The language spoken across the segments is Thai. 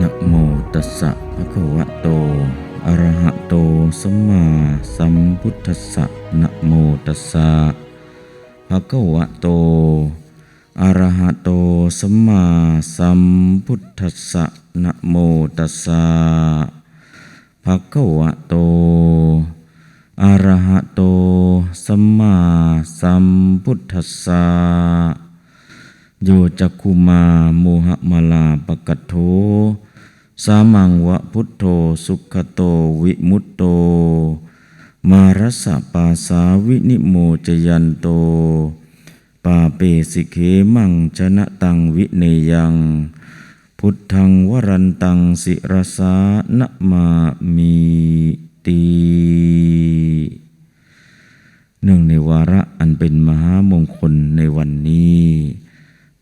นะโมตัสสะภะคะวะโต อะระหะโต สัมมาสัมพุทธัสสะนะโมตัสสะภะคะวะโต อะระหะโต สัมมาสัมพุทธัสสะนะโมตัสสะภะคะวะโต อะระหะโต สัมมาสัมพุทธัสสะโยจักคุมาโมหมาลาปกัตโธ สามังวะพุทโธสุขโตวิมุตโต มารสสะปาสาวินิโมจยันโต ปาเปสิเขมังชนะตังวิเนยัง พุทธังวรันตังสิรสานะมามีตีเนื่องในวาระอันเป็นมหามงคลในวันนี้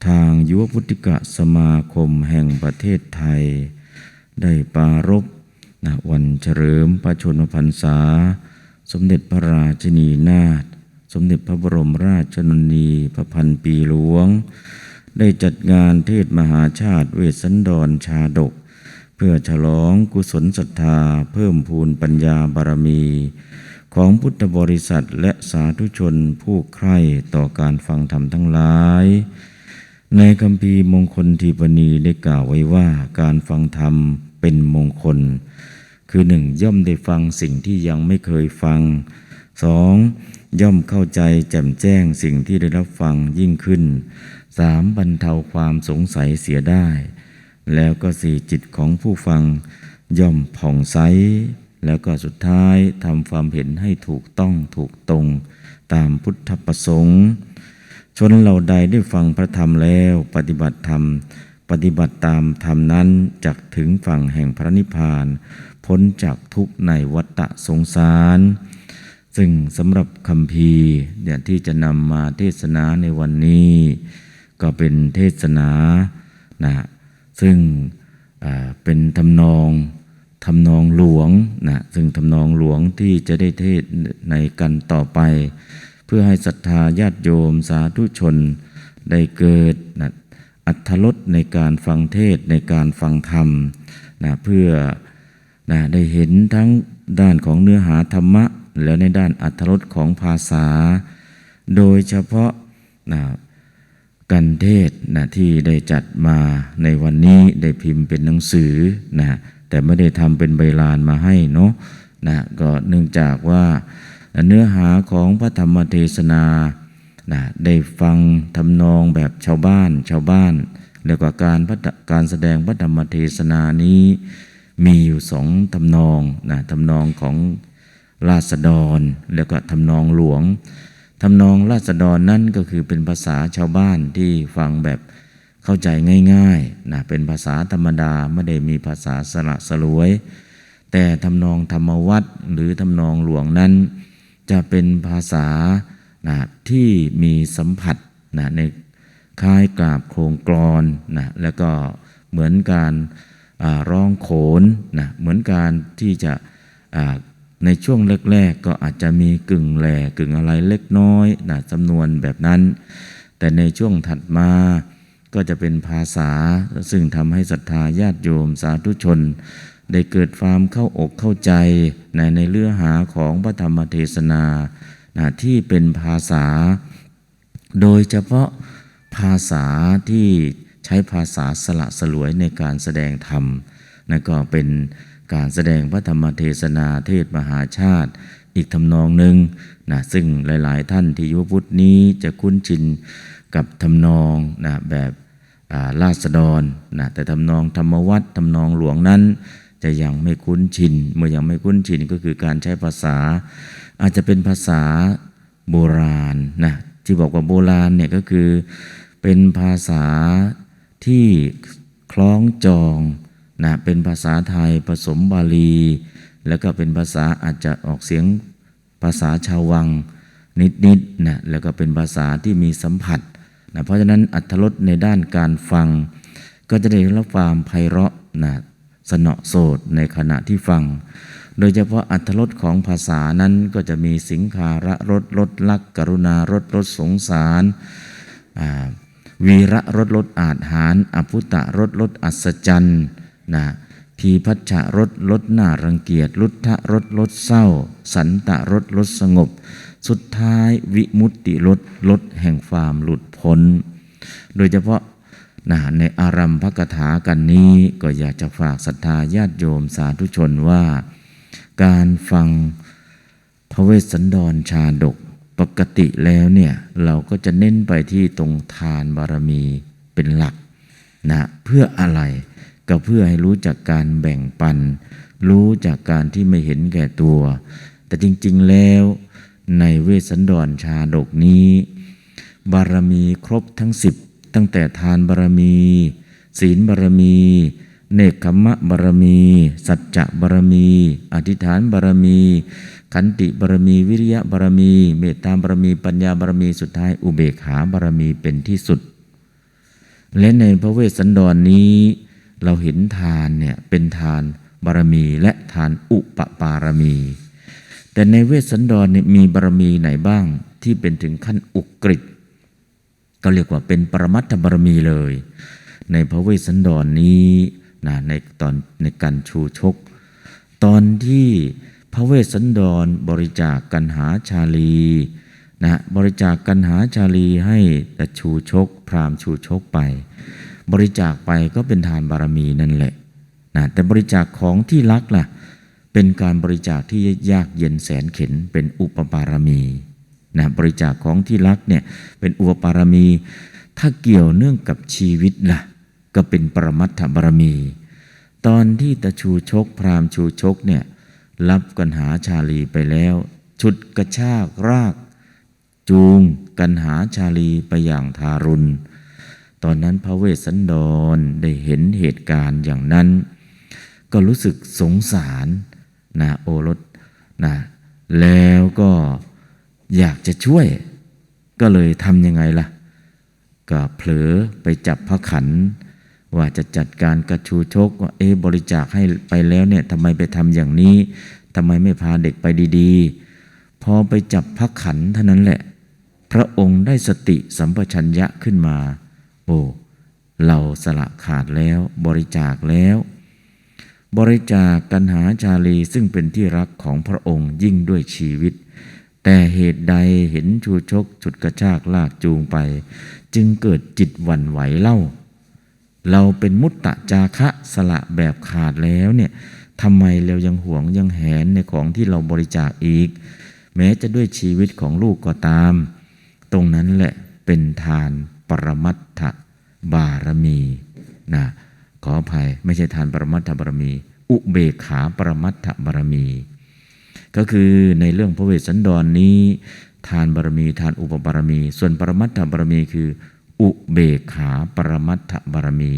ทางยุวพุทธิกสมาคมแห่งประเทศไทย ได้ปารบนะวันเฉลิมพระชนมพรรษา สมเด็จพระราชนีนาถสมเด็จพระบรมราชชนนีพระพันปีหลวง ได้จัดงานเทศมหาชาติเวสสันดรชาดก เพื่อฉลองกุศลศรัทธาเพิ่มพูนปัญญาบารมี ของพุทธบริษัทและสาธุชนผู้ใคร่ต่อการฟังธรรมทั้งหลายในคำพีมงคลทีปณีได้กล่าวไว้ว่าการฟังธรรม เป็นมงคล คือหนึ่งย่อมได้ฟังสิ่งที่ยังไม่เคยฟังสองย่อมเข้าใจแจ่มแจ้งสิ่งที่ได้รับฟังยิ่งขึ้นสามบรรเทาความสงสัยเสียได้ แล้วก็สี่จิตของผู้ฟัง ย่อมผ่องใส แล้วก็สุดท้ายทำความเห็นให้ถูกต้องถูกตรง ตามพุทธประสงค์ ชนเหล่าใดได้ฟังพระธรรมแล้วปฏิบัติธรรม ปฏิบัติตามธรรมนั้นจักถึงฝั่งแห่งพระนิพพาน พ้นจากทุกข์ในวัฏสงสาร ซึ่งสำหรับคำพีเนี่ยที่จะนำมาเทศนาในวันนี้ ก็เป็นเทศนานะซึ่งเป็นทำนองทำนองหลวงนะซึ่งทำนองหลวงที่จะได้เทศในกันต่อไป เพื่อให้ศรัทธาญาติโยมสาธุชนได้เกิดนะ อัธรสในการฟังเทศในการฟังธรรมนะเพื่อนะได้เห็นทั้งด้านของเนื้อหาธรรมะ แล้วในด้านอัธรสของภาษา โดยเฉพาะนะกันเทศนะที่ได้จัดมาในวันนี้ได้พิมพ์เป็นหนังสือนะแต่ไม่ได้ทำเป็นใบลานมาให้เนาะนะก็เนื่องจากว่าเนื้อหาของพระธรรมเทศนา นะได้ฟังทำนองแบบชาวบ้าน ชาวบ้าน แล้วก็การการแสดงพระธรรมเทศนานี้ มีอยู่สองทำนองนะทำนองของราษฎร แล้วก็ทำนองหลวงทำนองราษฎรนั่นก็คือเป็นภาษาชาวบ้านที่ฟังแบบเข้าใจง่ายๆนะเป็นภาษาธรรมดาไม่ได้มีภาษาสละสลวย แต่ทำนองธรรมวัดหรือทำนองหลวงนั้น จะเป็นภาษา นะที่มีสัมผัสนะในคล้ายกราบโครงกรอนนะแล้วก็เหมือนการร้องโขนนะเหมือนการที่จะในช่วงแรกๆ ก็อาจจะมีกึ่งแหล่กึ่งอะไรเล็กน้อยนะจำนวนแบบนั้น แต่ในช่วงถัดมาก็จะเป็นภาษา ซึ่งทำให้ศรัทธาญาติโยมสาธุชน ได้เกิดความเข้าอกเข้าใจในในเรื่องหาของพระธรรมเทศนา นะที่เป็นภาษา โดยเฉพาะภาษาที่ใช้ภาษาสละสลวยในการแสดงธรรมนั่นก็เป็นการแสดงพระธรรมเทศนาเทศมหาชาติ อีกทำนองหนึ่งนะซึ่งหลาย ๆ ท่านที่ยุพุทธนี้จะคุ้นชินกับทำนองนะแบบาราษฎรนะแต่ทำนองธรรมวัตรทำนองหลวงนั้น จะยังไม่คุ้นชิน เมื่อยังไม่คุ้นชินก็คือการใช้ภาษา อาจจะเป็นภาษาโบราณนะที่บอกว่าโบราณเนี่ยก็คือเป็นภาษาที่คล้องจองนะเป็นภาษาไทยผสมบาลี แล้วก็เป็นภาษาอาจจะออกเสียงภาษาชาววังนิดๆนะแล้วก็เป็นภาษาที่มีสัมผัสนะเพราะฉะนั้นอัตรสในด้านการฟัง ก็จะได้รับความไพเราะนะสนอโสดในขณะที่ฟัง โดยเฉพาะอัตรสของภาษานั้นก็จะมีสิงคาระรสรสลักกรุณารสรสสงสารวีระรสรสอาจหาร อภุตะรสรสอัศจรรย์นะพีพัชชะรสลดหน้ารังเกียจลุทธะรสลดเศร้า สันตะรสลดสงบ สุดท้ายวิมุตติรสลดแห่งความหลุดพ้น โดยเฉพาะนะในอารัมพกถากันนี้ก็อยากจะฝากศรัทธาญาติโยมสาธุชนว่า การฟังพระเวสสันดรชาดกปกติแล้วเนี่ยเราก็จะเน้นไปที่ตรงทานบารมีเป็นหลักนะเพื่ออะไรก็เพื่อให้รู้จักการแบ่งปัน รู้จากการที่ไม่เห็นแก่ตัว แต่จริงๆแล้วในเวสสันดรชาดกนี้ บารมีครบทั้งสิบตั้งแต่ทานบารมี ศีลบารมี เนคขมะบารมี สัจจะบารมี อธิษฐานบารมี ขันติบารมี วิริยะบารมี เมตตาบารมี ปัญญาบารมีสุดท้ายอุเบกขาบารมีเป็นที่สุด และในพระเวสสันดรนนี้ เราเห็นทานเนี่ยเป็นทานบารมีและทานอุปปารมี แต่ในเวสสันดรเนี่ยมีบารมีไหนบ้างที่เป็นถึงขั้นอุกฤษก็เรียกว่าเป็นปรมัตถบารมีเลย ในพระเวสสันดรนนี้ นะในตอนในการชูชก ตอนที่พระเวสสันดรบริจาคกันหาชาลีนะบริจาคกันหาชาลีให้แต่ชูชก พราหมณ์ชูชกไป บริจาคไปก็เป็นทานบารมีนั่นแหละนะแต่บริจาคของที่รักล่ะเป็นการบริจาคที่ยากเย็นแสนเข็นเป็นอุปปารมีนะบริจาคของที่รักเนี่ยเป็นอุปปารมี ถ้าเกี่ยวเนื่องกับชีวิตล่ะ ก็เป็นปรมัตถบารมี ตอนที่ตะชูชกพราหมณ์ชูชกเนี่ยรับกันหาชาลีไปแล้ว ชุดกระชากราก จูงกันหาชาลีไปอย่างทารุณ ตอนนั้นพระเวสสันดรได้เห็นเหตุการณ์อย่างนั้น ก็รู้สึกสงสารนะโอรสนะแล้วก็อยากจะช่วย ก็เลยทำยังไงล่ะ ก็เผลอไปจับพระขัน ว่าจะจัดการกระชูชกว่าเอ๊ะบริจาคให้ไปแล้วเนี่ยทำไมไปทำอย่างนี้ทำไมไม่พาเด็กไปดีๆ พอไปจับพระขันเท่านั้นแหละ พระองค์ได้สติสัมปชัญญะขึ้นมา โอ้เราสละขาดแล้วบริจาคแล้ว บริจาคกันหาชาลีซึ่งเป็นที่รักของพระองค์ยิ่งด้วยชีวิต แต่เหตุใดเห็นชูชกฉุดกระชากลากจูงไป จึงเกิดจิตหวั่นไหวเล่า เราเป็นมุตตะจาคะสละแบบขาดแล้วเนี่ยทำไมเรายังหวงยังแหนในของที่เราบริจาคอีก แม้จะด้วยชีวิตของลูกก็ตาม ตรงนั้นแหละเป็นทานปรมัตถบารมีนะขออภัยไม่ใช่ทานปรมัตถบารมี อุเบกขาปรมัตถบารมี ก็คือในเรื่องพระเวสสันดรนนี้ ทานบารมี ทานอุปบารมี ส่วนปรมัตถบารมีคือ อุเบกขาปรมัตถบารมี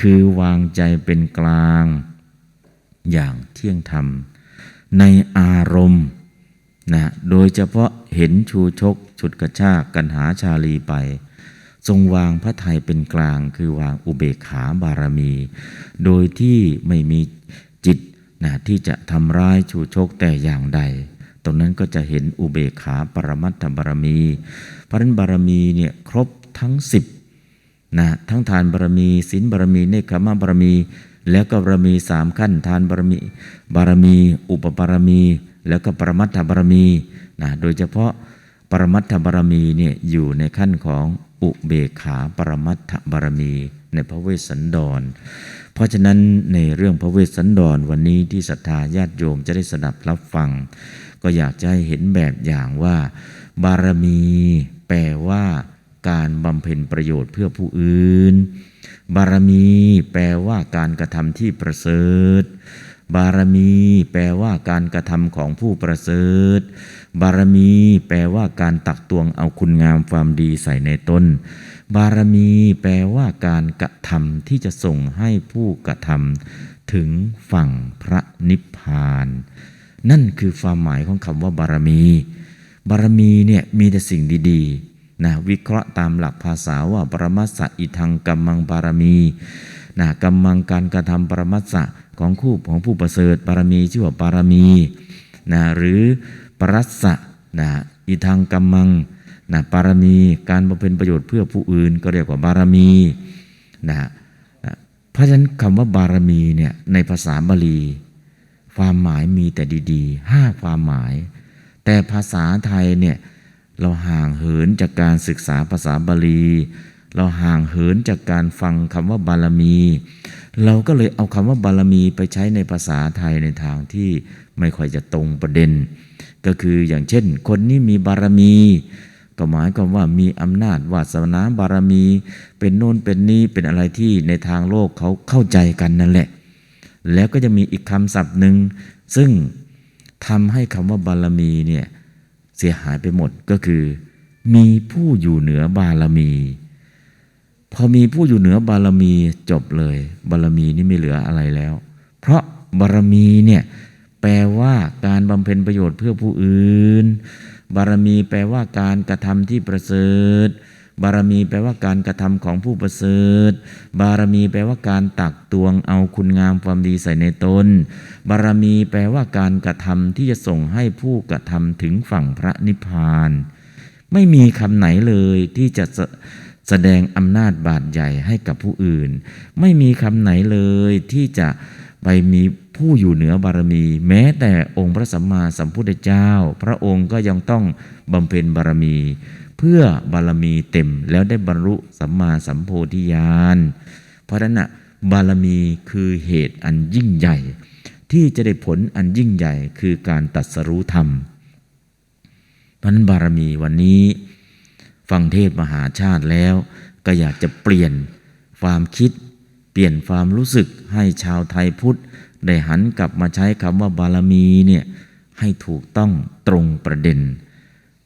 คือวางใจเป็นกลาง อย่างเที่ยงธรรม ในอารมณ์นะโดยเฉพาะเห็นชูชกฉุดกระชากกันหาชาลีไป ทรงวางพระไทยเป็นกลาง คือวางอุเบกขาบารมี โดยที่ไม่มีจิตนะที่จะทำร้ายชูชกแต่อย่างใด ตรงนั้นก็จะเห็นอุเบกขาปรมัตถบารมี พระนบารมีเนี่ยครบ ทั้งสิบนะทั้งทานบารมีศีลบารมีเนคขมะบารมี แล้วก็บารมีสามขั้น ทานบารมี บารมี อุปบารมี แล้วก็ปรมัตถบารมีนะโดยเฉพาะปรมัตถบารมีเนี่ยอยู่ในขั้นของอุเบกขาปรมัตถบารมีในพระเวสสันดร เพราะฉะนั้นในเรื่องพระเวสสันดรวันนี้ที่ศรัทธาญาติโยมจะได้สดับรับฟัง ก็อยากจะให้เห็นแบบอย่างว่า บารมีแปลว่า การบำเพ็ญประโยชน์เพื่อผู้อื่น บารมีแปลว่าการกระทำที่ประเสริฐ บารมีแปลว่าการกระทำของผู้ประเสริฐ บารมีแปลว่าการตักตวงเอาคุณงามความดีใส่ในตนบารมีแปลว่าการกระทำที่จะส่งให้ผู้กระทำถึงฝั่งพระนิพพาน นั่นคือความหมายของคำว่าบารมี บารมีเนี่ยมีแต่สิ่งดีๆ นะวิเคราะห์ตามหลักภาษาว่าปรมัสสะอิทังกัมมังบารมีนะกัมมังการกระทำปรมัสสะของคู่ของผู้ประเสริฐบารมีชื่อว่าบารมีนะหรือปรัสสะนะอิทังกัมมังนะปารมีการบำเพ็ญประโยชน์เพื่อผู้อื่นก็เรียกว่าบารมีนะนะเพราะฉะนั้นคำว่าบารมีเนี่ยในภาษาบาลี ความหมายมีแต่ดีๆห้าความหมาย แต่ภาษาไทยเนี่ย เราห่างเหินจากการศึกษาภาษาบาลี เราห่างเหินจากการฟังคำว่าบารมี เราก็เลยเอาคำว่าบารมีไปใช้ในภาษาไทยในทางที่ไม่ค่อยจะตรงประเด็น ก็คืออย่างเช่น คนนี้มีบารมีก็หมายความว่ามีอำนาจวาสนาบารมี เป็นโน่นเป็นนี่เป็นอะไรที่ในทางโลกเขาเข้าใจกันนั่นแหละ แล้วก็จะมีอีกคำศัพท์หนึ่งซึ่งทำให้คำว่าบารมีเนี่ย เสียหายไปหมดก็คือ มีผู้อยู่เหนือบารมี พอมีผู้อยู่เหนือบารมีจบเลย บารมีนี่ไม่เหลืออะไรแล้ว เพราะบารมีเนี่ยแปลว่าการบำเพ็ญประโยชน์เพื่อผู้อื่น บารมีแปลว่าการกระทำที่ประเสริฐ บารมีแปลว่าการกระทำของผู้ประเสริฐ บารมีแปลว่าการตักตวงเอาคุณงามความดีใส่ในตน บารมีแปลว่าการกระทำที่จะส่งให้ผู้กระทำถึงฝั่งพระนิพพาน ไม่มีคำไหนเลยที่จะแสแสดงอำนาจบาดใหญ่ให้กับผู้อื่น ไม่มีคำไหนเลยที่จะไปมีผู้อยู่เหนือบารมี แม้แต่องค์พระสัมมาสัมพุทธเจ้า พระองค์ก็ยังต้องบำเพ็ญบารมี เพื่อบารมีเต็มแล้วได้บรรลุสัมมาสัมโพธิญาณ เพราะฉะนั้นน่ะบารมีคือเหตุอันยิ่งใหญ่ ที่จะได้ผลอันยิ่งใหญ่คือการตัดสรู้ธรรมเพราะฉะนั้นบารมีวันนี้ ฟังเทศมหาชาติแล้ว ก็อยากจะเปลี่ยนความคิด เปลี่ยนความรู้สึกให้ชาวไทยพุทธได้หันกลับมาใช้คำว่าบารมีเนี่ยให้ถูกต้องตรงประเด็น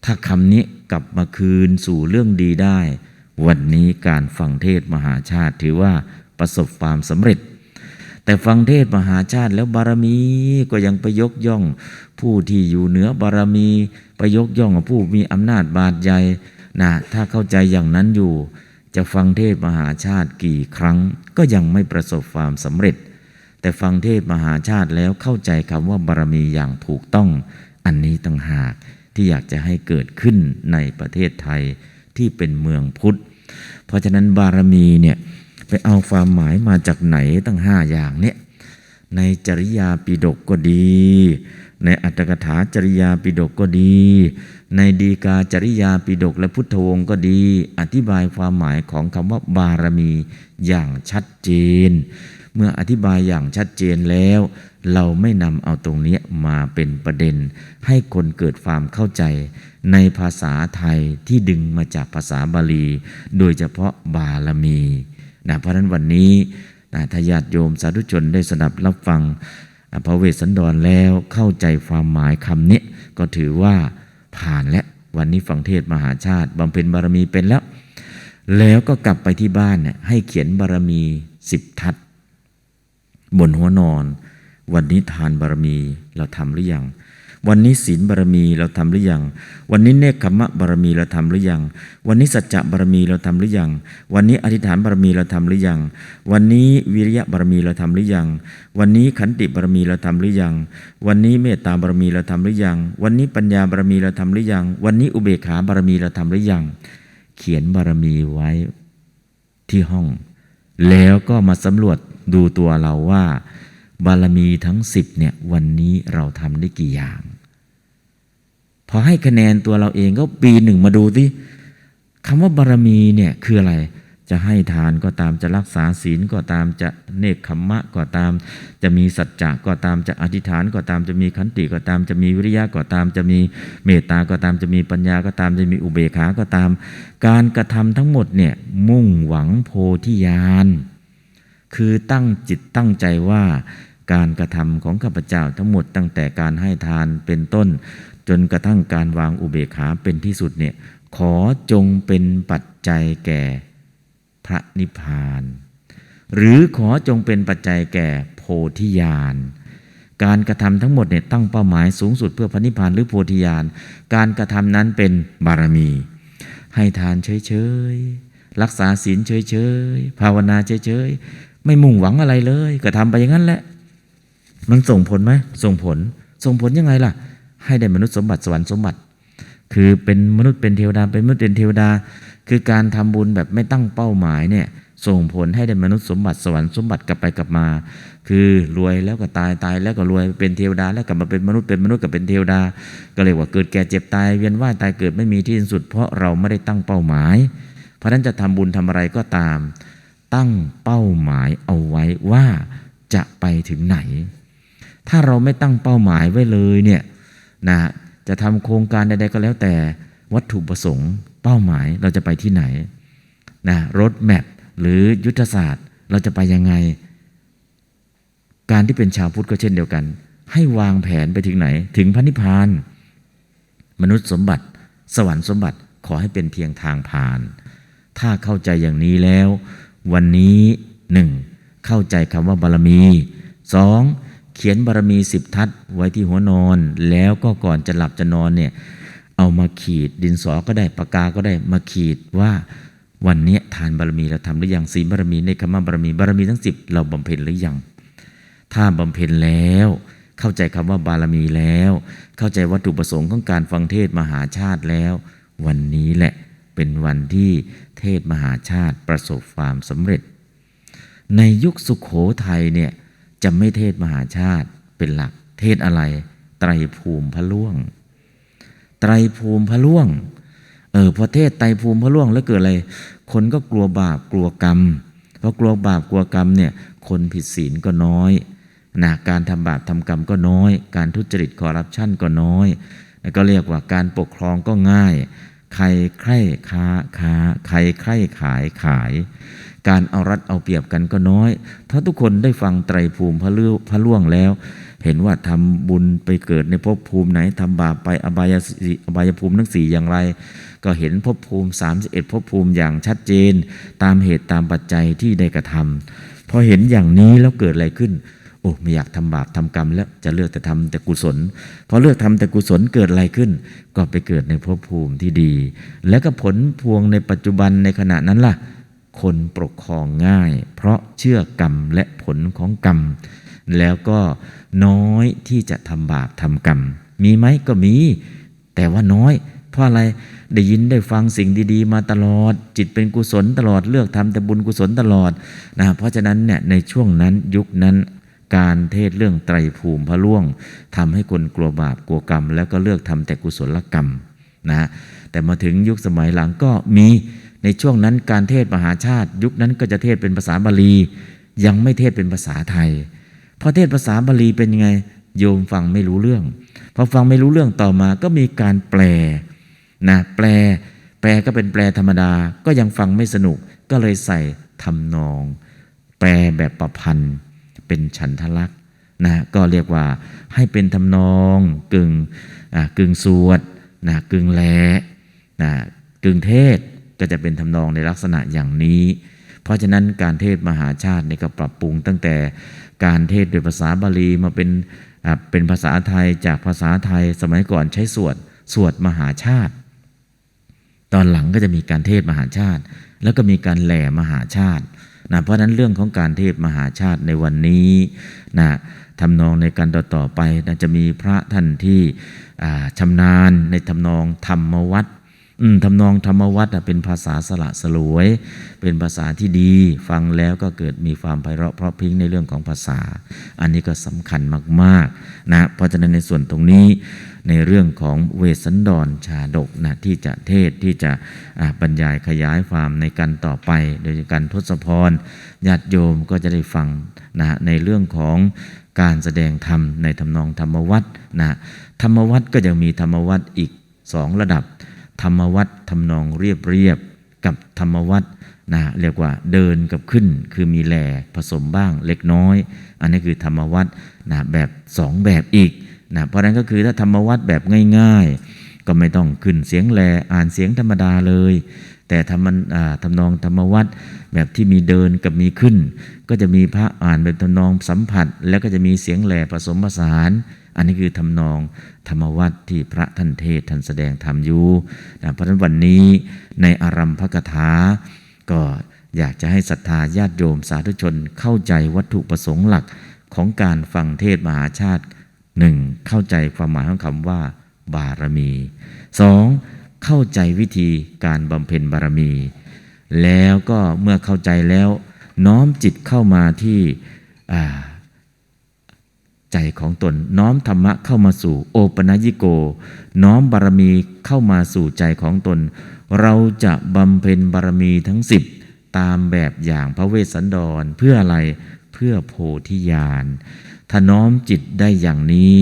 ถ้าคำนี้ กลับมาคืนสู่เรื่องดีได้ วันนี้การฟังเทศมหาชาติถือว่าประสบความสำเร็จ แต่ฟังเทศมหาชาติแล้วบารมีก็ยังไปยกย่อง ผู้ที่อยู่เหนือบารมีไปยกย่องผู้มีอำนาจบาดใหญ่นะถ้าเข้าใจอย่างนั้นอยู่ จะฟังเทศมหาชาติกี่ครั้ง ก็ยังไม่ประสบความสำเร็จ แต่ฟังเทศมหาชาติแล้วเข้าใจคำว่าบารมีอย่างถูกต้องอันนี้ต่างหาก ที่อยากจะให้เกิดขึ้นในประเทศไทยที่เป็นเมืองพุทธ เพราะฉะนั้นบารมีเนี่ยไปเอาความหมายมาจากไหนตั้งห้าอย่างเนี่ยในจริยาปิฎกก็ดี ในอัตถกถาจริยาปิฎกก็ดี ในดีกาจริยาปิฎกและพุทธวงศ์ก็ดี อธิบายความหมายของคำว่าบารมีอย่างชัดเจน เมื่ออธิบายอย่างชัดเจนแล้ว เราไม่นำเอาตรงนี้มาเป็นประเด็น ให้คนเกิดความเข้าใจ ในภาษาไทยที่ดึงมาจากภาษาบาลี โดยเฉพาะบารมีนะเพราะฉะนั้นวันนี้นะทายาทโยมสาธุชนได้สดับรับฟังพระเวสสันดรแล้วเข้าใจความหมายคำนี้ก็ถือว่าผ่านและวันนี้ฟังเทศมหาชาติบำเพ็ญบารมีเป็นแล้ว แล้วก็กลับไปที่บ้านเนี่ยให้เขียนบารมีสิบทัศ บนหัวนอน วันนี้ทานบารมีเราทำหรือยังวันนี้ศีลบารมีเราทำหรือยัง วันนี้เนคขมะบารมีเราทำหรือยัง วันนี้สัจจะบารมีเราทำหรือยัง วันนี้อธิษฐานบารมีเราทำหรือยัง วันนี้วิริยะบารมีเราทำหรือยัง วันนี้ขันติบารมีเราทำหรือยัง วันนี้เมตตาบารมีเราทำหรือยัง วันนี้ปัญญาบารมีเราทำหรือยัง วันนี้อุเบกขาบารมีเราทำหรือยัง เขียนบารมีไว้ที่ห้อง แล้วก็มาสำรวจ ดูตัวเราว่า บารมีทั้งสิบเนี่ยวันนี้เราทำได้กี่อย่าง พอให้คะแนนตัวเราเองก็ปีหนึ่งมาดูสิคำว่าบารมีเนี่ยคืออะไร จะให้ทานก็ตามจะรักษาศีลก็ตามจะเนคขมมะก็ตาม จะมีสัจจะก็ตามจะอธิษฐานก็ตามจะมีขันติก็ตามจะมีวิริยะก็ตาม จะมีเมตตาก็ตามจะมีปัญญาก็ตามจะมีอุเบกขาก็ตาม การกระทำทั้งหมดเนี่ยมุ่งหวังโพธิญาณ คือตั้งจิตตั้งใจว่าการกระทำของข้าพเจ้าทั้งหมดตั้งแต่การให้ทานเป็นต้น จนกระทั่งการวางอุเบกขาเป็นที่สุดเนี่ยขอจงเป็นปัจจัยแก่พระนิพพาน หรือขอจงเป็นปัจจัยแก่โพธิญาณการกระทำทั้งหมดเนี่ยตั้งเป้าหมายสูงสุดเพื่อพระนิพพานหรือโพธิญาณการกระทำนั้นเป็นบารมี ให้ทานเฉยๆรักษาศีลเฉยๆภาวนาเฉยๆ ไม่มุ่งหวังอะไรเลย ก็ทำไปอย่างนั้นแหละ มันส่งผลไหมส่งผล ส่งผลยังไงล่ะ ให้ได้มนุษย์สมบัติสวรรค์สมบัติ คือเป็นมนุษย์เป็นเทวดา เป็นมนุษย์เป็นเทวดา คือการทำบุญแบบไม่ตั้งเป้าหมายเนี่ย ส่งผลให้ได้มนุษย์สมบัติสวรรค์สมบัติกลับไปกลับมา คือรวยแล้วก็ตายตายแล้วก็รวยเป็นเทวดา แล้วกลับมาเป็นมนุษย์เป็นมนุษย์กับเป็นเทวดา ก็เรียกว่าเกิดแก่เจ็บตายเวียนว่ายตายเกิดไม่มีที่สิ้นสุด เพราะเราไม่ได้ตั้งเป้าหมาย เพราะฉะนั้นจะทำบุญทำอะไรก็ตาม ตั้งเป้าหมายเอาไว้ว่าจะไปถึงไหน ถ้าเราไม่ตั้งเป้าหมายไว้เลยเนี่ยนะจะทำโครงการใดๆก็แล้วแต่วัตถุประสงค์เป้าหมายเราจะไปที่ไหนนะรถแมพหรือยุทธศาสตร์เราจะไปยังไง การที่เป็นชาวพุทธก็เช่นเดียวกัน ให้วางแผนไปถึงไหน ถึงพระนิพพาน มนุษย์สมบัติ สวรรค์สมบัติขอให้เป็นเพียงทางผ่าน ถ้าเข้าใจอย่างนี้แล้ว วันนี้หนึ่งเข้าใจคำว่าบารมีสองเขียนบารมีสิบทัศไว้ที่หัวนอน แล้วก็ก่อนจะหลับจะนอนเนี่ยเอามาขีดดินสอก็ได้ปากกาก็ได้มาขีดว่าวันนี้ทานบารมีเราทำหรือยังศีลบารมีในคำว่าบารมีบารมีทั้งสิบเราบำเพ็ญหรือยังถ้าบำเพ็ญแล้ว เข้าใจคำว่าบารมีแล้ว เข้าใจวัตถุประสงค์ของการฟังเทศมหาชาติแล้ว วันนี้แหละเป็นวันที่ เทศมหาชาติประสบความสำเร็จ ในยุคสุขโขทัยเนี่ยจะไม่เทศมหาชาติเป็นหลัก เทศอะไร ไตรภูมิพระล่วง ไตรภูมิพระล่วง เออพอเทศไตรภูมิพระล่วงแล้วเกิดอะไร คนก็กลัวบาปกลัวกรรมเพราะกลัวบาปกลัวกรรมเนี่ยคนผิดศีลก็น้อยนะการทำบาปทำกรรมก็น้อย การทุจริตคอร์รัปชันก็น้อย ก็เรียกว่าการปกครองก็ง่าย ใครใคร่ค้าค้า ใครใคร่ขายขาย การเอารัดเอาเปรียบกันก็น้อย ถ้าทุกคนได้ฟังไตรภูมิพระเลือพระล่วงแล้ว เห็นว่าทำบุญไปเกิดในภพภูมิไหนทำบาปไปอบายอบายภูมิทั้งสี่อย่างไร ก็เห็นภพภูมิ 31ภพภูมิอย่างชัดเจน ตามเหตุตามปัจจัยที่ได้กระทำพอเห็นอย่างนี้แล้วเกิดอะไรขึ้น โอ้ไม่อยากทำบาปทำกรรมแล้วจะเลือกแต่ทำแต่กุศลพอเลือกทำแต่กุศลเกิดอะไรขึ้น ก็ไปเกิดในภพภูมิที่ดี แล้วก็ผลพวงในปัจจุบันในขณะนั้นล่ะ คนปกครองง่าย เพราะเชื่อกรรมและผลของกรรม แล้วก็น้อยที่จะทำบาปทำกรรม มีไหมก็มี แต่ว่าน้อยเพราะอะไรได้ยินได้ฟังสิ่งดี ๆ มาตลอด จิตเป็นกุศลตลอดเลือกทำแต่บุญกุศลตลอดนะเพราะฉะนั้นเนี่ยในช่วงนั้นยุคนั้น การเทศเรื่องไตรภูมิพระล่วงทำให้คนกลัวบาปกลัวกรรม แล้วก็เลือกทำแต่กุศลกรรมนะแต่มาถึงยุคสมัยหลังก็มีในช่วงนั้นการเทศมหาชาติ ยุคนั้นก็จะเทศเป็นภาษาบาลี ยังไม่เทศเป็นภาษาไทยพอเทศภาษาบาลีเป็นยังไงโยมฟังไม่รู้เรื่องพอฟังไม่รู้เรื่องต่อมาก็มีการแปลนะแปล แปลก็เป็นแปลธรรมดาก็ยังฟังไม่สนุกก็เลยใส่ทำนอง แปลแบบประพันธ์ เป็นฉันทลักษณ์นะก็เรียกว่าให้เป็นทำนองกึ่งกึ่งสวดนะกึ่งแลนะกึ่งเทศก็จะเป็นทำนองในลักษณะอย่างนี้ เพราะฉะนั้นการเทศมหาชาตินี่ก็ปรับปรุงตั้งแต่การเทศโดยภาษาบาลีมาเป็นเป็นภาษาไทยจากภาษาไทยสมัยก่อนใช้สวดสวดมหาชาติ ตอนหลังก็จะมีการเทศมหาชาติ แล้วก็มีการแหล่มหาชาติ นะเพราะนั้นเรื่องของการเทศมหาชาติในวันนี้นะทำนองในการต่อต่อไปนะจะมีพระท่านที่ชำนาญในทำนองธรรมวัดทำนองธรรมวัดเป็นภาษาสละสลวย เป็นภาษาที่ดี ฟังแล้วก็เกิดมีความไพเราะเพราะพิ้งในเรื่องของภาษา อันนี้ก็สำคัญมากๆนะเพราะฉะนั้นในส่วนตรงนี้ ในเรื่องของเวสันดรชาดกนะที่จะเทศที่จะบรรยายขยายความในการต่อไป โดยการทศพรญาติโยมก็จะได้ฟังนะในเรื่องของการแสดงธรรมในทำนองธรรมวัดนะธรรมวัดก็ยังมีธรรมวัดอีกสองระดับ ธรรมวัดทำนองเรียบเรียบกับธรรมวัดนะเรียกว่าเดินกับขึ้นคือมีแหล่ผสมบ้างเล็กน้อย อันนี้คือธรรมวัดนะแบบสองแบบอีก นะเพราะนั้นก็คือถ้าธรรมวัดแบบง่าย ๆ ก็ไม่ต้องขึ้นเสียงแหล่อ่านเสียงธรรมดาเลย แต่ทำมันทำนองธรรมวัดแบบที่มีเดินกับมีขึ้น ก็จะมีพระอ่านเป็นทำนองสัมผัส แล้วก็จะมีเสียงแหล่ผสมผสาน อันนี้คือทำนองธรรมวัตที่พระท่านเทศท่านแสดงธรรมอยู่นะเพราะฉะนั้นวันนี้ในอารัมพกถาก็อยากจะให้ศรัทธาญาติโยมสาธุชนเข้าใจวัตถุประสงค์หลักของการฟังเทศมหาชาติ หนึ่งเข้าใจความหมายของคำว่า บารมีสองเข้าใจวิธีการบำเพ็ญบารมี แล้วก็เมื่อเข้าใจแล้ว น้อมจิตเข้ามาที่ใจของตน น้อมธรรมะเข้ามาสู่โอปนยิโก น้อมบารมีเข้ามาสู่ใจของตน เราจะบำเพ็ญบารมีทั้งสิบตามแบบอย่างพระเวสสันดรเพื่ออะไรเพื่อโพธิญาณ ถ้าน้อมจิตได้อย่างนี้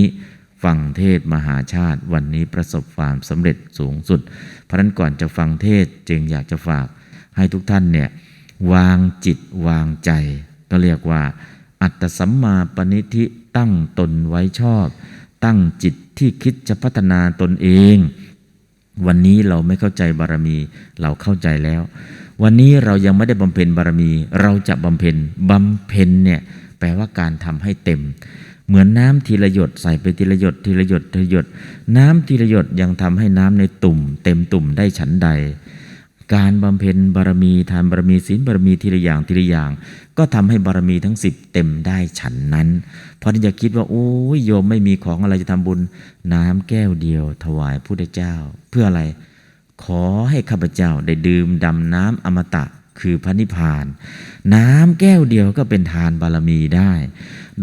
ฟังเทศมหาชาติวันนี้ประสบความสำเร็จสูงสุด เพราะนั้นก่อนจะฟังเทศจึงอยากจะฝากให้ทุกท่านเนี่ยวางจิตวางใจ ก็เรียกว่า อัตตสัมมาปณิธิตั้งตนไว้ชอบ ตั้งจิตที่คิดจะพัฒนาตนเอง วันนี้เราไม่เข้าใจบารมีเราเข้าใจแล้ว วันนี้เรายังไม่ได้บำเพ็ญบารมี เราจะบำเพ็ญบำเพ็ญเนี่ย แปลว่าการทำให้เต็ม เหมือนน้ำทีละหยดใส่ไปทีละหยดทีละหยดทีละหยด น้ำทีละหยดยังทำให้น้ำในตุ่ม เต็มตุ่มได้ฉันใด การบำเพ็ญบารมีทานบารมีศีลบารมีทีละอย่างทีละอย่าง ก็ทำให้บารมีทั้งสิบเต็มได้ฉันนั้น เพราะที่จะคิดว่าโอ้ยโยมไม่มีของอะไรจะทำบุญ น้ำแก้วเดียว ถวายพุทธเจ้า เพื่ออะไร ขอให้ข้าพเจ้าได้ดื่มดำน้ำอมตะ คือพระนิพพาน น้ำแก้วเดียวก็เป็นทานบารมีได้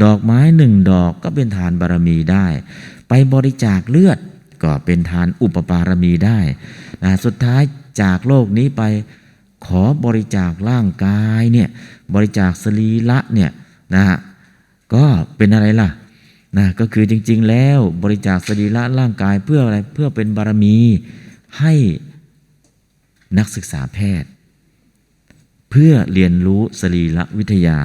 ดอกไม้หนึ่งดอกก็เป็นทานบารมีได้ ไปบริจาคเลือดก็เป็นทานอุปปารมีได้นะสุดท้ายจากโลกนี้ไปขอบริจาคร่างกายเนี่ยบริจาคสรีละเนี่ยนะฮะก็เป็นอะไรล่ะนะก็คือจริง ๆ แล้วบริจาคสรีระร่างกายเพื่ออะไรเพื่อเป็นบารมีให้นักศึกษาแพทย์ เพื่อเรียนรู้สรีรวิทยา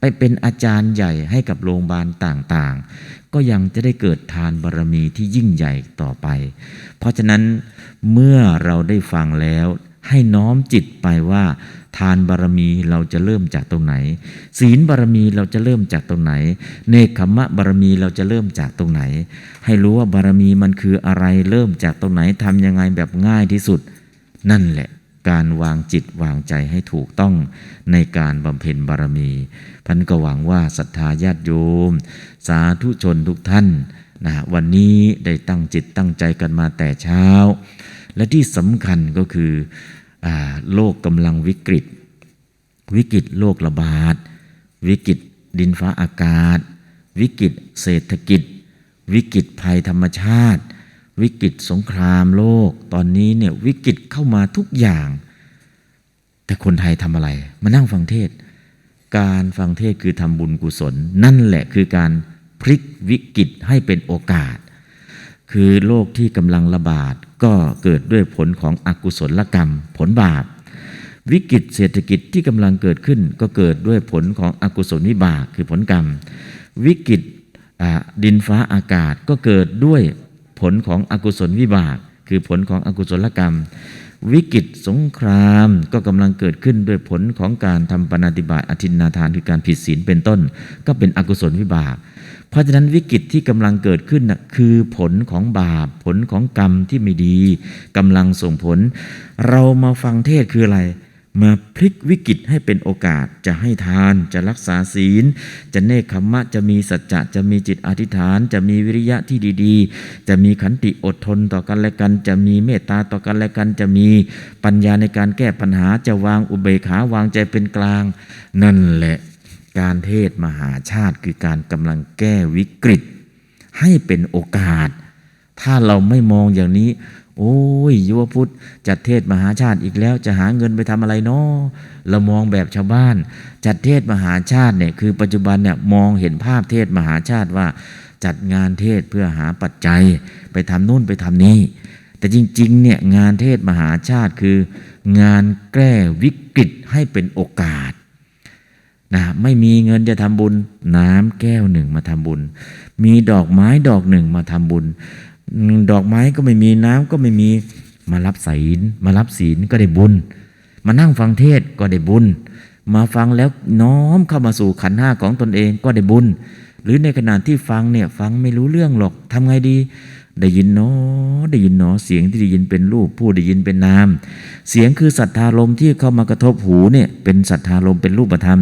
ไปเป็นอาจารย์ใหญ่ให้กับโรงพยาบาลต่างๆ ก็ยังจะได้เกิดทานบารมีที่ยิ่งใหญ่ต่อไป เพราะฉะนั้นเมื่อเราได้ฟังแล้วให้น้อมจิตไปว่า ทานบารมีเราจะเริ่มจากตรงไหน ศีลบารมีเราจะเริ่มจากตรงไหน เนคขมะบารมีเราจะเริ่มจากตรงไหน ให้รู้ว่าบารมีมันคืออะไรเริ่มจากตรงไหนทำยังไงแบบง่ายที่สุด นั่นแหละ การวางจิตวางใจให้ถูกต้องในการบำเพ็ญบารมี พันก็หวังว่าศรัทธาญาติโยม สาธุชนทุกท่านนะวันนี้ได้ตั้งจิตตั้งใจกันมาแต่เช้า และที่สำคัญก็คืออโลกกำลังวิกฤต วิกฤตโรคระบาด วิกฤตดินฟ้าอากาศ วิกฤตเศรษฐกิจ วิกฤตภัยธรรมชาติ วิกฤตสงครามโลก ตอนนี้เนี่ยวิกฤตเข้ามาทุกอย่าง แต่คนไทยทำอะไร มานั่งฟังเทศ การฟังเทศคือทำบุญกุศล นั่นแหละคือการพลิกวิกฤตให้เป็นโอกาส คือโรคที่กำลังระบาดก็เกิดด้วยผลของอกุศลกรรม ผลบาปวิกฤตเศรษฐกิจที่กำลังเกิดขึ้น ก็เกิดด้วยผลของอกุศลวิบากคือผลกรรม วิกฤตดินฟ้าอากาศก็เกิดด้วย ผลของอกุศลวิบาก คือผลของอกุศลกรรม วิกฤตสงครามก็กำลังเกิดขึ้นด้วยผลของการทำปฏิบัติอธินนาทานคือการผิดศีลเป็นต้น ก็เป็นอกุศลวิบาก เพราะฉะนั้นวิกฤตที่กำลังเกิดขึ้นนะคือผลของบาป ผลของกรรมที่ไม่ดีกำลังส่งผล เรามาฟังเทศคืออะไร มาพลิกวิกฤตให้เป็นโอกาสจะให้ทาน จะรักษาศีล จะเนคขมะจะมีสัจจะจะมีจิตอธิษฐาน จะมีวิริยะที่ดีๆ จะมีขันติอดทนต่อกันและกัน จะมีเมตตาต่อกันและกัน จะมีปัญญาในการแก้ปัญหาจะวางอุเบกขาวางใจเป็นกลาง นั่นแหละ การเทศมหาชาติคือการกำลังแก้วิกฤต ให้เป็นโอกาส ถ้าเราไม่มองอย่างนี้ โอ้ยยุวพุทธจัดเทศมหาชาติอีกแล้ว จะหาเงินไปทำอะไรเนาะเรามองแบบชาวบ้าน จัดเทศมหาชาติเนี่ยคือปัจจุบันเนี่ยมองเห็นภาพเทศมหาชาติว่า จัดงานเทศเพื่อหาปัจจัย ไปทำนู่นไปทำนี่แต่จริงๆเนี่ยงานเทศมหาชาติคือ งานแก้วิกฤตให้เป็นโอกาสนะไม่มีเงินจะทำบุญ น้ำแก้วหนึ่งมาทำบุญ มีดอกไม้ดอกหนึ่งมาทำบุญ ดอกไม้ก็ไม่มีน้ำก็ไม่มีมารับศีลมารับศีลก็ได้บุญ มานั่งฟังเทศก็ได้บุญ มาฟังแล้วน้อมเข้ามาสู่ขันห้าของตนเองก็ได้บุญ หรือในขณะที่ฟังเนี่ยฟังไม่รู้เรื่องหรอกทำไงดี ได้ยินเนาะได้ยินเนาะเสียงที่ได้ยินเป็นรูปผู้ได้ยินเป็นนาม เสียงคือสัทธารมที่เข้ามากระทบหูเนี่ยเป็นสัทธารมเป็นรูปธรรม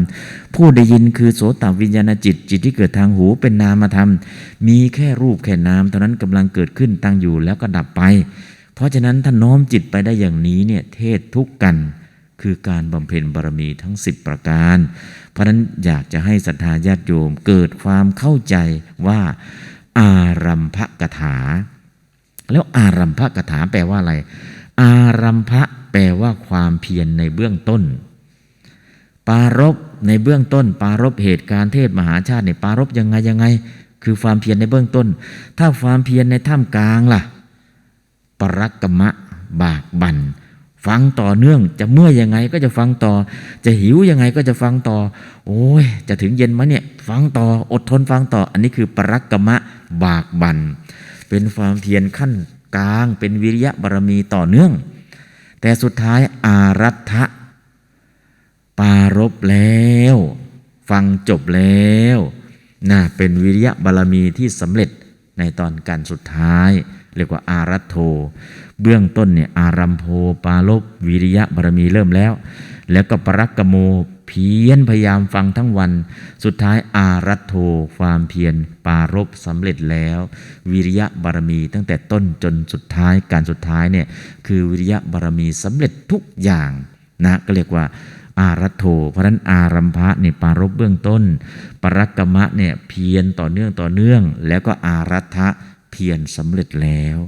ผู้ได้ยินคือโสตวิญญาณจิต จิตที่เกิดทางหูเป็นนามธรรม มีแค่รูปแค่นามเท่านั้นกำลังเกิดขึ้นตั้งอยู่แล้วก็ดับไป เพราะฉะนั้นถ้าน้อมจิตไปได้อย่างนี้เนี่ยเทศทุกกันคือการบำเพ็ญบารมีทั้ง 10 ประการ เพราะฉะนั้นอยากจะให้ศรัทธาญาติโยมเกิดความเข้าใจว่าอารัมภ กถา แล้วอารัมภกถาแปลว่าอะไร อารัมภะแปลว่าความเพียรในเบื้องต้น ปารบในเบื้องต้น ปารบเหตุการณ์เทศมหาชาติเนี่ยปารบยังไงยังไง คือความเพียรในเบื้องต้น ถ้าความเพียรในท่ามกลางล่ะ ปรักกมะบากบัน่นฟังต่อเนื่องจะเมื่อยยังไงก็จะฟังต่อ จะหิวยังไงก็จะฟังต่อ โอ้ย จะถึงเย็นมะเนี่ย ฟังต่ออดทนฟังต่อ อันนี้คือปรักกมะบากบัน่น เป็นความเพียรขั้นกลาง เป็นวิริยะบารมีต่อเนื่อง แต่สุดท้ายอารัฐะปารบแล้ว ฟังจบแล้วน่าเป็นวิริยะบารมีที่สำเร็จในตอนการสุดท้าย เรียกว่าอารัตโท เบื้องต้นเนี่ยอารัมโพปาลบวิริยะบารมีเริ่มแล้ว แล้วก็ปรักกโม เพียรพยายามฟังทั้งวัน สุดท้ายอารัตโทความเพียรปารบสำเร็จแล้ว วิริยะบารมีตั้งแต่ต้นจนสุดท้ายการสุดท้ายเนี่ยคือวิริยะบารมีสำเร็จทุกอย่างนะก็เรียกว่าอารัตโทเพราะนั้นอารัมภะเนี่ยปารบเบื้องต้น ปรักกมะเนี่ยเพียรต่อเนื่องต่อเนื่อง แล้วก็อารัฐะเพียรสำเร็จแล้ว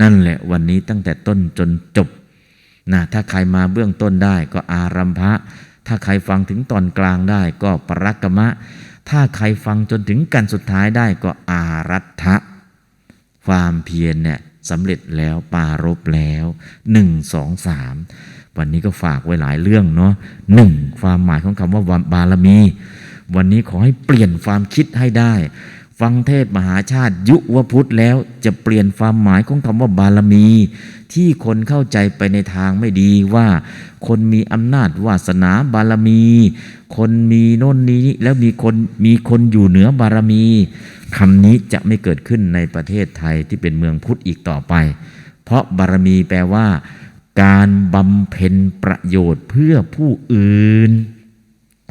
นั่นแหละวันนี้ตั้งแต่ต้นจนจบนะถ้าใครมาเบื้องต้นได้ก็อารัมภะ ถ้าใครฟังถึงตอนกลางได้ก็ปรักกมะ ถ้าใครฟังจนถึงกันสุดท้ายได้ก็อารัฐะความเพียรเนี่ยสำเร็จแล้วปารบแล้วหนึ่งสองสามวันนี้ก็ฝากไว้หลายเรื่องเนาะหนึ่งความหมายของคำว่าบารมี วันนี้ขอให้เปลี่ยนความคิดให้ได้ ฟังเทศมหาชาติยุวพุทธแล้วจะเปลี่ยนความหมายของคำว่าบารมี ที่คนเข้าใจไปในทางไม่ดีว่า คนมีอำนาจวาสนาบารมี คนมีโน่นนี้แล้วมีคนมีคนอยู่เหนือบารมีคำนี้จะไม่เกิดขึ้นในประเทศไทยที่เป็นเมืองพุทธอีกต่อไป เพราะบารมีแปลว่า การบำเพ็ญประโยชน์เพื่อผู้อื่น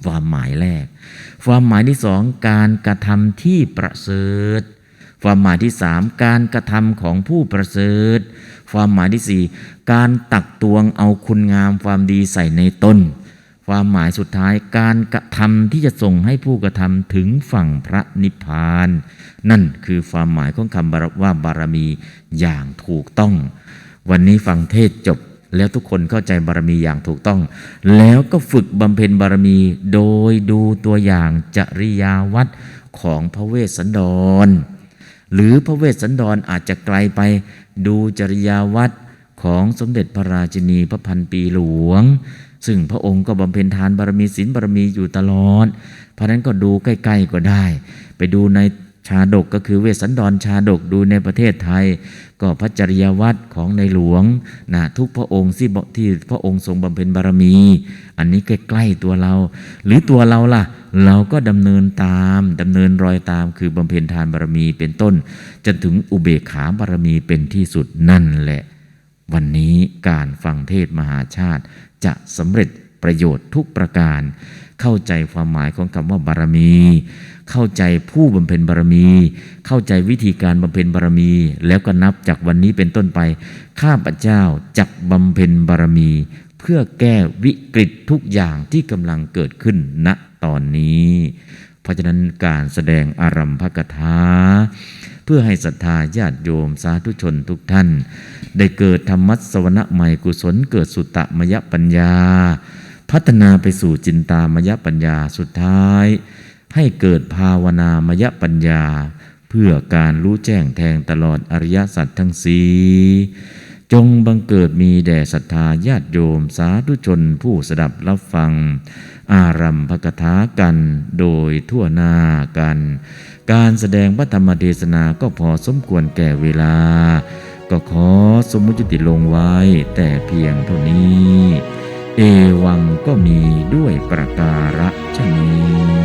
ความหมายแรก ความหมายที่สองการกระทำที่ประเสริฐ ความหมายที่สามการกระทำของผู้ประเสริฐ ความหมายที่สี่การตักตวงเอาคุณงามความดีใส่ในตนความหมายสุดท้ายการกระทำที่จะส่งให้ผู้กระทำถึงฝั่งพระนิพพาน นั่นคือความหมายของคำว่าบารมีอย่างถูกต้อง วันนี้ฟังเทศจบ แล้วทุกคนเข้าใจบารมีอย่างถูกต้อง แล้วก็ฝึกบำเพ็ญบารมีโดยดูตัวอย่างจริยาวัดของพระเวสสันดร หรือพระเวสสันดรอาจจะไกลไปดูจริยาวัดของสมเด็จพระราชินีพระพันปีหลวง ซึ่งพระองค์ก็บำเพ็ญทานบารมีศีลบารมีอยู่ตลอด เพราะนั้นก็ดูใกล้ ๆก็ได้ ไปดูในชาดกก็คือเวสสันดรชาดกดูในประเทศไทย ก็พระจริยวัตรของในหลวงนะทุกพระองค์ที่ที่พระองค์ทรงบำเพ็ญบารมี อันนี้ใกล้ๆตัวเรา หรือตัวเราล่ะ เราก็ดำเนินตามดำเนินรอยตามคือบำเพ็ญทานบารมีเป็นต้น จนถึงอุเบกขาบารมีเป็นที่สุดนั่นแหละ วันนี้การฟังเทศมหาชาติจะสำเร็จประโยชน์ทุกประการ เข้าใจความหมายของคำว่าบารมี เข้าใจผู้บำเพ็ญบารมี เข้าใจวิธีการบำเพ็ญบารมี แล้วก็นับจากวันนี้เป็นต้นไป ข้าพเจ้าจักบำเพ็ญบารมี เพื่อแก้วิกฤตทุกอย่างที่กำลังเกิดขึ้นณตอนนี้ เพราะฉะนั้นการแสดงอารัมภกถาเพื่อให้ศรัทธาญาติโยมสาธุชนทุกท่าน ได้เกิดธรรมัสวนะใหม่กุศลเกิดสุตตมยปัญญา พัฒนาไปสู่จินตามยปัญญาสุดท้าย ให้เกิดภาวนามยปัญญา เพื่อการรู้แจ้งแทงตลอดอริยสัจทั้งสีจงบังเกิดมีแด่ศรัทธาญาติโยมสาธุชนผู้สดับรับฟัง อารัมภกถากันโดยทั่วหน้ากัน การแสดงพระธรรมเทศนาก็พอสมควรแก่เวลา ก็ขอสมมุติลงไว้แต่เพียงเท่านี้ เอวังก็มีด้วยประการฉนี้